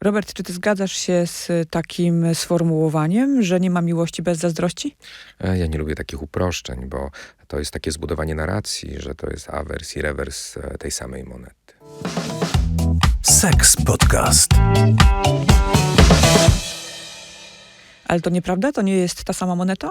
Robert, czy ty zgadzasz się z takim sformułowaniem, że nie ma miłości bez zazdrości? E, Ja nie lubię takich uproszczeń, bo to jest takie zbudowanie narracji, że to jest awers i rewers e, tej samej monety. Seks Podcast. Ale to nieprawda? To nie jest ta sama moneta?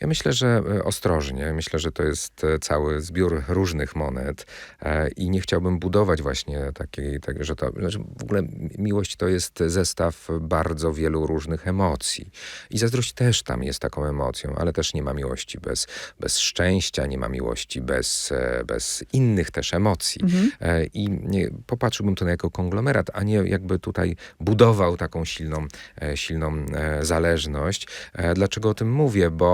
Ja myślę, że e, ostrożnie. Myślę, że to jest e, cały zbiór różnych monet e, i nie chciałbym budować właśnie takiej, tak, że to, znaczy w ogóle miłość to jest zestaw bardzo wielu różnych emocji. I zazdrość też tam jest taką emocją, ale też nie ma miłości bez, bez szczęścia, nie ma miłości bez, bez innych też emocji. E, I nie, popatrzyłbym to na jako konglomerat, a nie jakby tutaj budował taką silną, silną zależność. Dlaczego o tym mówię? Bo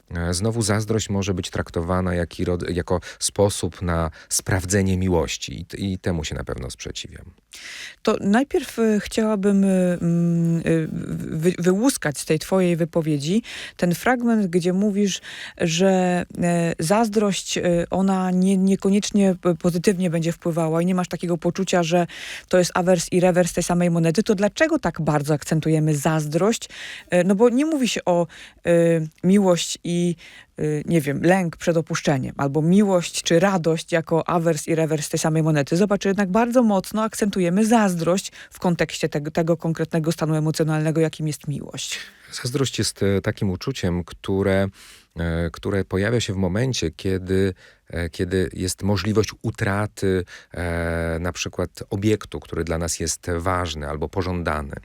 Znowu zazdrość może być traktowana rod- jako sposób na sprawdzenie miłości i, i temu się na pewno sprzeciwiam. To najpierw y, chciałabym y, mm, wy, wyłuskać z tej twojej wypowiedzi ten fragment, gdzie mówisz, że e, zazdrość, ona nie, niekoniecznie pozytywnie będzie wpływała i nie masz takiego poczucia, że to jest awers i rewers tej samej monety. To dlaczego tak bardzo akcentujemy zazdrość? E, No bo nie mówi się o miłość i y, nie wiem, lęk przed opuszczeniem, albo miłość czy radość jako awers i rewers tej samej monety. Zobacz, jednak bardzo mocno akcentujemy zazdrość w kontekście tego, tego konkretnego stanu emocjonalnego, jakim jest miłość. Zazdrość jest e, takim uczuciem, które, e, które pojawia się w momencie, kiedy, kiedy jest możliwość utraty e, na przykład obiektu, który dla nas jest ważny albo pożądany.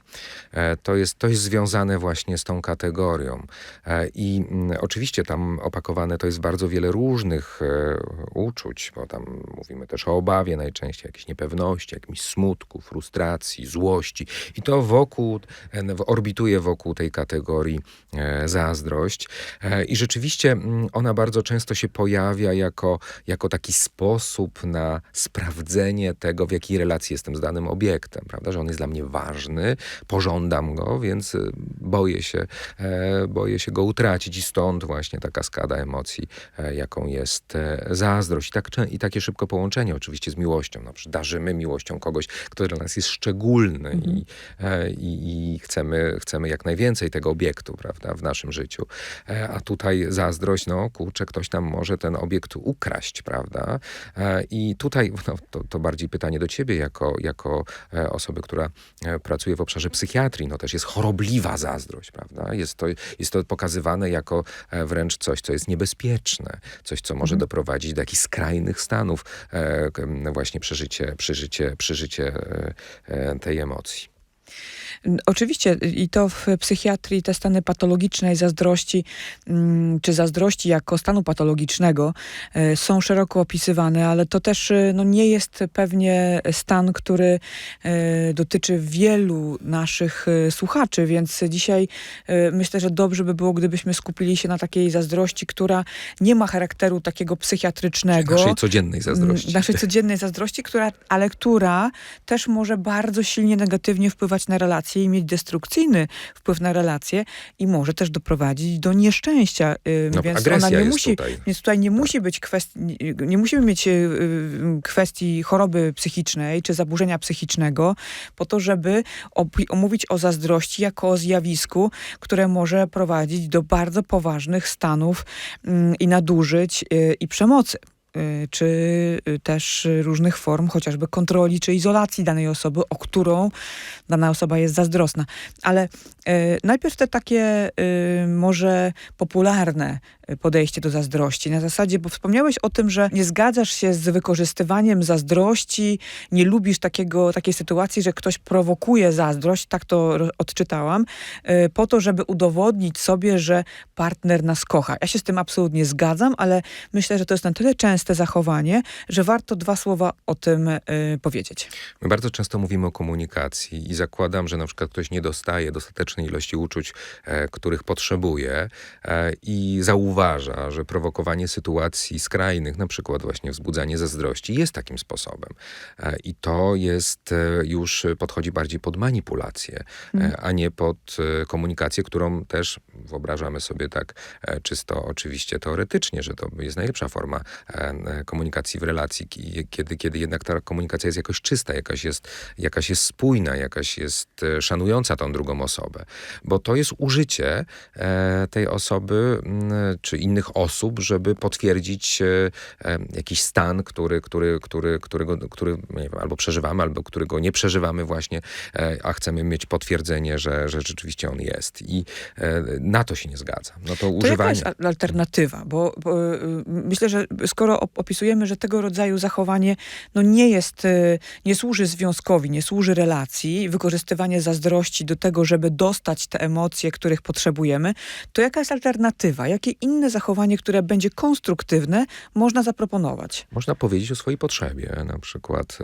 E, to, jest, to jest związane właśnie z tą kategorią. E, I mm, oczywiście tam opakowane to jest bardzo wiele różnych e, uczuć, bo tam mówimy też o obawie najczęściej, jakiejś niepewności, jakimś smutku, frustracji, złości. I to wokół, e, orbituje wokół tej kategorii e, zazdrość. E, I rzeczywiście mm, ona bardzo często się pojawia jako, jako taki sposób na sprawdzenie tego, w jakiej relacji jestem z danym obiektem, prawda? Że on jest dla mnie ważny, pożądam go, więc y, boję się, e, boję się go utracić i stąd właśnie ta kaskada emocji, e, jaką jest e, zazdrość. I, tak, I takie szybko połączenie oczywiście z miłością. No, darzymy miłością kogoś, kto dla nas jest szczególny i, e, i, i chcemy, chcemy jak najwięcej tego obiektu, prawda, w naszym życiu. E, a tutaj zazdrość, no kurczę, ktoś tam może ten obiekt ukraść, prawda? E, I tutaj no, to, to bardziej pytanie do ciebie, jako, jako e, osoby, która e, pracuje w obszarze psychiatrii, no też jest chorobliwa zazdrość, prawda? Jest to, jest to pokazywane jako wręcz coś, co jest niebezpieczne, coś, co może doprowadzić do jakichś skrajnych stanów, właśnie przeżycie, przeżycie, przeżycie tej emocji. Oczywiście i to w psychiatrii te stany patologicznej zazdrości, mm, czy zazdrości jako stanu patologicznego e, są szeroko opisywane, ale to też e, no, nie jest pewnie stan, który e, dotyczy wielu naszych słuchaczy, więc dzisiaj myślę, że dobrze by było, gdybyśmy skupili się na takiej zazdrości, która nie ma charakteru takiego psychiatrycznego. Naszej codziennej zazdrości. Naszej codziennej zazdrości, która, ale która też może bardzo silnie negatywnie wpływać na relacje i mieć destrukcyjny wpływ na relacje i może też doprowadzić do nieszczęścia. ym, No, więc ona nie musi, tutaj. więc tutaj nie musi być kwestii, nie- musimy mieć y, y, kwestii choroby psychicznej czy zaburzenia psychicznego po to, żeby omówić o zazdrości jako o zjawisku, które może prowadzić do bardzo poważnych stanów mm, i nadużyć y, i przemocy y, czy y, też y, różnych form chociażby kontroli czy izolacji danej osoby, o którą dana osoba jest zazdrosna. Ale y, najpierw te takie y, może popularne y, podejście do zazdrości. Na zasadzie, bo wspomniałeś o tym, że nie zgadzasz się z wykorzystywaniem zazdrości, nie lubisz takiego, takiej sytuacji, że ktoś prowokuje zazdrość, tak to odczytałam, y, po to, żeby udowodnić sobie, że partner nas kocha. Ja się z tym absolutnie zgadzam, ale myślę, że to jest na tyle częste zachowanie, że warto dwa słowa o tym y, powiedzieć. My bardzo często mówimy o komunikacji i zakładam, że na przykład ktoś nie dostaje dostatecznej ilości uczuć, e, których potrzebuje e, i zauważa, uważa, że prowokowanie sytuacji skrajnych, na przykład właśnie wzbudzanie zazdrości, jest takim sposobem. E, I to jest e, już podchodzi bardziej pod manipulację, e, a nie pod e, komunikację, którą też wyobrażamy sobie tak czysto oczywiście teoretycznie, że to jest najlepsza forma komunikacji w relacji, ki- kiedy, kiedy jednak ta komunikacja jest jakoś czysta, jakaś jest, jakaś jest spójna, jakaś jest e, szanująca tą drugą osobę. Bo to jest użycie e, tej osoby czy innych osób, żeby potwierdzić e, e, jakiś stan, który, który, który, którego, który nie wiem, albo przeżywamy, albo którego nie przeżywamy właśnie, e, a chcemy mieć potwierdzenie, że, że rzeczywiście on jest. I e, na to się nie zgadza. No to, To jaka używanie... jest al- alternatywa? Bo, bo y, myślę, że skoro op- opisujemy, że tego rodzaju zachowanie no nie jest, y, nie służy związkowi, nie służy relacji, wykorzystywanie zazdrości do tego, żeby dostać te emocje, których potrzebujemy, to jaka jest alternatywa? Jakie inne zachowanie, które będzie konstruktywne, można zaproponować? Można powiedzieć o swojej potrzebie. Na przykład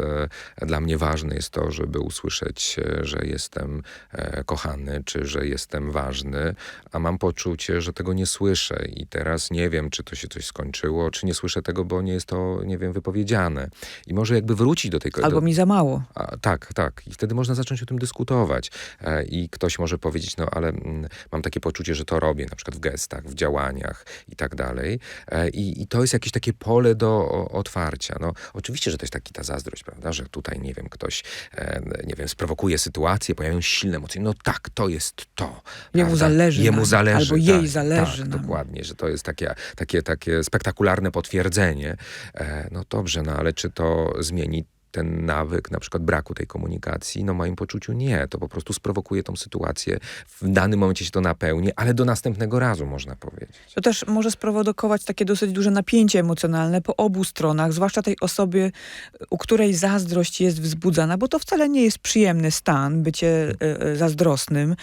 e, dla mnie ważne jest to, żeby usłyszeć, e, że jestem e, kochany, czy że jestem ważny, a mam poczucie, że tego nie słyszę i teraz nie wiem, czy to się coś skończyło, czy nie słyszę tego, bo nie jest to, nie wiem, wypowiedziane. I może jakby wrócić do tej... Albo do, mi za mało. a, tak, tak. I wtedy można zacząć o tym dyskutować. E, I ktoś może powiedzieć, no ale mm, mam takie poczucie, że to robię, na przykład w gestach, w działaniach i tak dalej. E, I, I to jest jakieś takie pole do o, otwarcia. No, oczywiście, że to jest taki ta zazdrość, prawda, że tutaj, nie wiem, ktoś, e, nie wiem, sprowokuje sytuację, pojawią się silne emocje. No tak, to jest to. Jemu prawda? zależy na Jemu nim, zależy. albo jej tak, zależy Tak, na nim. dokładnie, że to jest takie, takie, takie spektakularne potwierdzenie. E, no dobrze, no ale czy to zmieni ten nawyk na przykład braku tej komunikacji, no moim poczuciu nie. To po prostu sprowokuje tą sytuację. W danym momencie się to napełni, ale do następnego razu można powiedzieć. To też może sprowokować takie dosyć duże napięcie emocjonalne po obu stronach, zwłaszcza tej osobie, u której zazdrość jest wzbudzana, bo to wcale nie jest przyjemny stan, bycie e, e, zazdrosnym.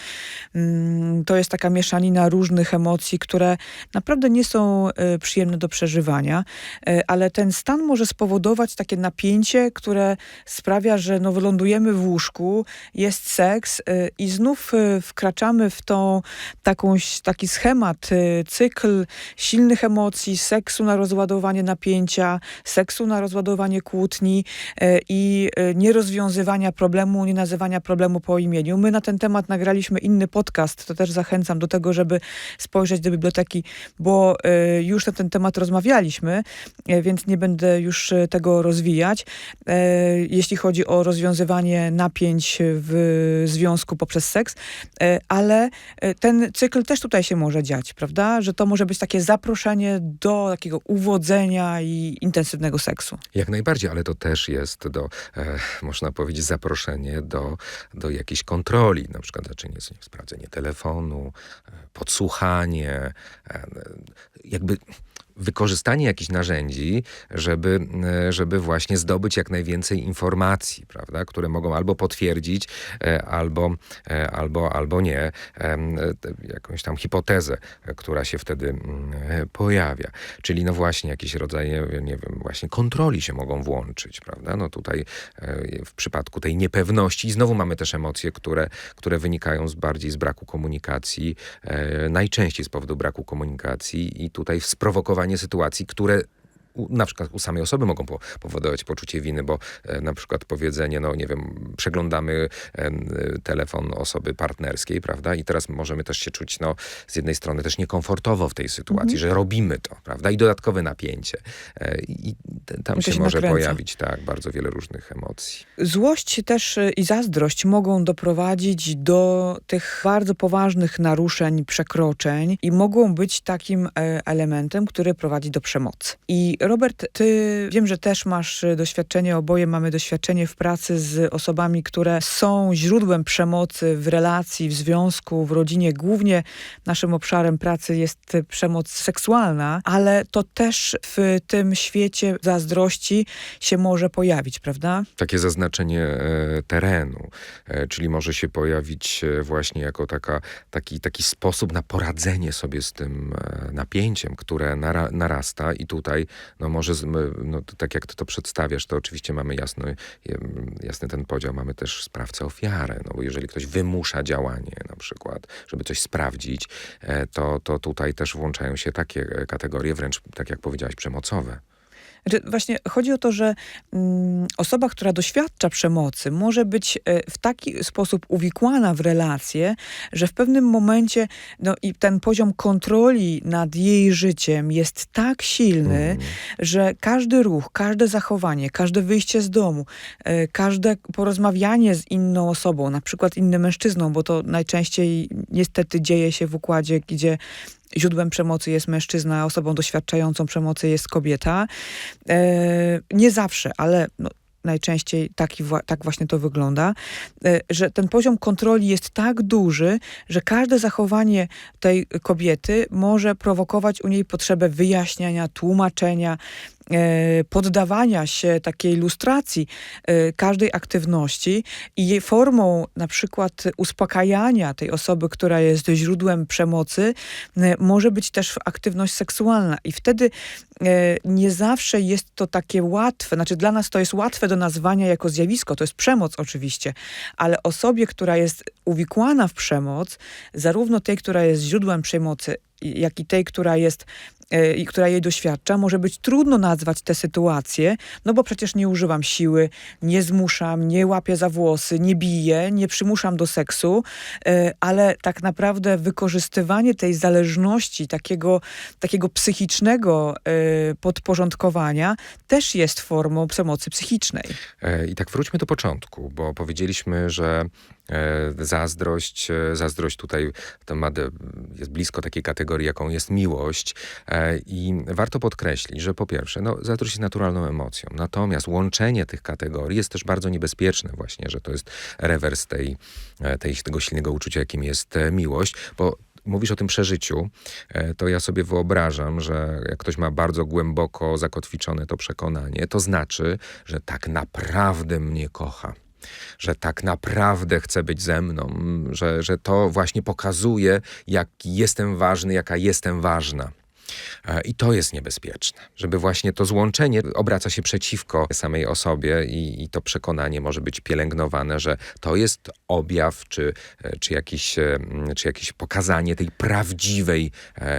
Mm, To jest taka mieszanina różnych emocji, które naprawdę nie są e, przyjemne do przeżywania, ale ten stan może spowodować takie napięcie, które sprawia, że no, wylądujemy w łóżku, jest seks e, i znów e, wkraczamy w tą taką, taki schemat, y, cykl silnych emocji, seksu na rozładowanie napięcia, seksu na rozładowanie kłótni y, i y, nierozwiązywania problemu, nie nazywania problemu po imieniu. My na ten temat nagraliśmy inny podcast, to też zachęcam do tego, żeby spojrzeć do biblioteki, bo y, już na ten temat rozmawialiśmy, y, więc nie będę już y, tego rozwijać. Y, Jeśli chodzi o rozwiązywanie napięć w związku poprzez seks, y, ale y, ten cykl też tutaj się może dziać, prawda? Że to może być takie zaproszenie do takiego uwodzenia i intensywnego seksu. Jak najbardziej, ale to też jest do, e, można powiedzieć, zaproszenie do, do jakiejś kontroli, na przykład zaczęcie sprawdzenie telefonu, e, podsłuchanie, e, jakby wykorzystanie jakichś narzędzi, żeby, e, żeby właśnie zdobyć jak najwięcej informacji, prawda, które mogą albo potwierdzić, e, albo, e, albo, albo nie, jakąś tam hipotezę, która się wtedy mm, pojawia. Czyli no właśnie jakieś rodzaje, nie wiem, właśnie kontroli się mogą włączyć, prawda? No tutaj w przypadku tej niepewności i znowu mamy też emocje, które, które wynikają z bardziej z braku komunikacji, najczęściej z powodu braku komunikacji i tutaj sprowokowanie sytuacji, które u, na przykład u samej osoby mogą po, powodować poczucie winy, bo e, na przykład powiedzenie, no nie wiem, przeglądamy e, e, telefon osoby partnerskiej, prawda? I teraz możemy też się czuć, no z jednej strony też niekomfortowo w tej sytuacji, że robimy to, prawda? I dodatkowe napięcie. E, I tam I się, się może nakręca. pojawić, tak, bardzo wiele różnych emocji. Złość też y, i zazdrość mogą doprowadzić do tych bardzo poważnych naruszeń, przekroczeń i mogą być takim e, elementem, który prowadzi do przemocy. I Robert, ty wiem, że też masz y, doświadczenie, oboje mamy doświadczenie w pracy z osobami, które są źródłem przemocy w relacji, w związku, w rodzinie. Głównie naszym obszarem pracy jest przemoc seksualna, ale to też w tym świecie zazdrości się może pojawić, prawda? takie zaznaczenie e, terenu, e, czyli może się pojawić e, właśnie jako taka, taki, taki sposób na poradzenie sobie z tym e, napięciem, które nara, narasta i tutaj no może, no, tak jak ty to przedstawiasz, to oczywiście mamy jasny, jasny ten podział, mamy też sprawcę ofiarę, no bo jeżeli ktoś wymusza działanie na przykład, żeby coś sprawdzić, e, to, to tutaj też włączają się takie e, kategorie, wręcz tak jak powiedziałaś, przemocowe. Znaczy, właśnie chodzi o to, że mm, osoba, która doświadcza przemocy, może być e, w taki sposób uwikłana w relacje, że w pewnym momencie no, i ten poziom kontroli nad jej życiem jest tak silny, Mhm. że każdy ruch, każde zachowanie, każde wyjście z domu, e, każde porozmawianie z inną osobą, na przykład innym mężczyzną, bo to najczęściej niestety dzieje się w układzie, gdzie źródłem przemocy jest mężczyzna, osobą doświadczającą przemocy jest kobieta. E, nie zawsze, ale no, najczęściej taki, tak właśnie to wygląda, e, że ten poziom kontroli jest tak duży, że każde zachowanie tej kobiety może prowokować u niej potrzebę wyjaśniania, tłumaczenia, poddawania się takiej ilustracji e, każdej aktywności i jej formą na przykład uspokajania tej osoby, która jest źródłem przemocy, e, może być też aktywność seksualna. I wtedy e, nie zawsze jest to takie łatwe, znaczy dla nas to jest łatwe do nazwania jako zjawisko, to jest przemoc oczywiście, ale osobie, która jest uwikłana w przemoc, zarówno tej, która jest źródłem przemocy, jak i tej, która jest e, i która jej doświadcza, może być trudno nazwać tę sytuację, no bo przecież nie używam siły, nie zmuszam, nie łapię za włosy, nie biję, nie przymuszam do seksu, e, ale tak naprawdę wykorzystywanie tej zależności, takiego, takiego psychicznego e, podporządkowania też jest formą przemocy psychicznej. E, I tak wróćmy do początku, bo powiedzieliśmy, że e, zazdrość, e, zazdrość tutaj to ma, jest blisko takiej kategorii, jaką jest miłość. I warto podkreślić, że po pierwsze, no, zazdrość jest naturalną emocją. Natomiast łączenie tych kategorii jest też bardzo niebezpieczne właśnie, że to jest rewers tej, e, tej, tego silnego uczucia, jakim jest e, miłość, bo Mówisz o tym przeżyciu, e, to ja sobie wyobrażam, że jak ktoś ma bardzo głęboko zakotwiczone to przekonanie, to znaczy, że tak naprawdę mnie kocha. Że tak naprawdę chce być ze mną, że, że to właśnie pokazuje, jaki jestem ważny, jaka jestem ważna. E, I to jest niebezpieczne, żeby właśnie to złączenie obraca się przeciwko samej osobie i, i to przekonanie może być pielęgnowane, że to jest objaw czy, e, czy, jakiś, e, czy jakieś pokazanie tej prawdziwej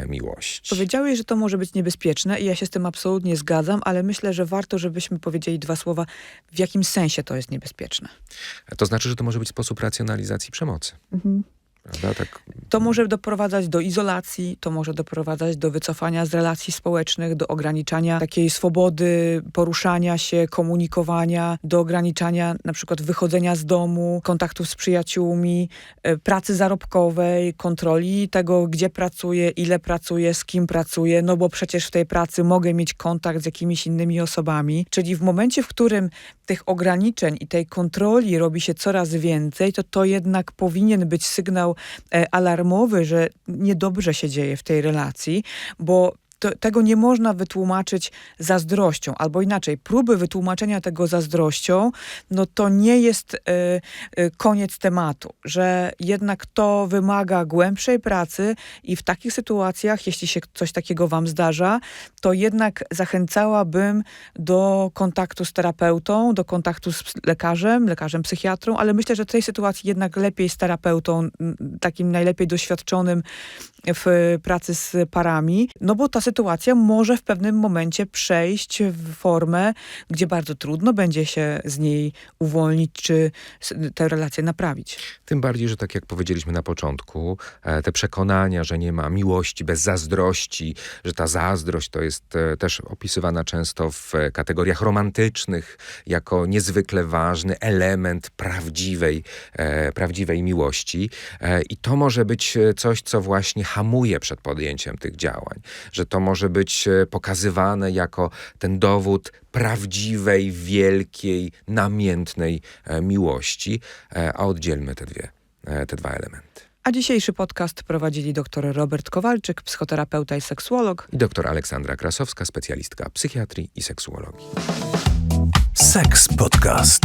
miłości. Powiedziałeś, że to może być niebezpieczne i ja się z tym absolutnie zgadzam, ale myślę, że warto, żebyśmy powiedzieli dwa słowa, w jakim sensie to jest niebezpieczne. To znaczy, że to może być sposób racjonalizacji przemocy. Prawda? Tak, To może doprowadzać do izolacji, to może doprowadzać do wycofania z relacji społecznych, do ograniczania takiej swobody poruszania się, komunikowania, do ograniczania na przykład wychodzenia z domu, kontaktów z przyjaciółmi, e, pracy zarobkowej, kontroli tego, gdzie pracuję, ile pracuję, z kim pracuję, no bo przecież w tej pracy mogę mieć kontakt z jakimiś innymi osobami. Czyli w momencie, w którym tych ograniczeń i tej kontroli robi się coraz więcej, to to jednak powinien być sygnał e, alarmowy, że niedobrze się dzieje w tej relacji, bo to, tego nie można wytłumaczyć zazdrością, albo inaczej, próby wytłumaczenia tego zazdrością, no to nie jest e, e, koniec tematu, że jednak to wymaga głębszej pracy i w takich sytuacjach, jeśli się coś takiego wam zdarza, to jednak zachęcałabym do kontaktu z terapeutą, do kontaktu z lekarzem, lekarzem psychiatrą, ale myślę, że w tej sytuacji jednak lepiej z terapeutą, takim najlepiej doświadczonym w pracy z parami, no bo ta sytuacja może w pewnym momencie przejść w formę, gdzie bardzo trudno będzie się z niej uwolnić, czy tę relację naprawić. Tym bardziej, że tak jak powiedzieliśmy na początku, e, te przekonania, że nie ma miłości bez zazdrości, że ta zazdrość to jest e, też opisywana często w kategoriach romantycznych jako niezwykle ważny element prawdziwej, e, prawdziwej miłości. I to może być coś, co właśnie hamuje przed podjęciem tych działań, że to może być e, pokazywane jako ten dowód prawdziwej, wielkiej, namiętnej e, miłości, e, a oddzielmy te dwie, te dwa elementy. A dzisiejszy podcast prowadzili dr Robert Kowalczyk, psychoterapeuta i seksuolog. I doktor Aleksandra Krasowska, specjalistka psychiatrii i seksuologii. Seks Podcast.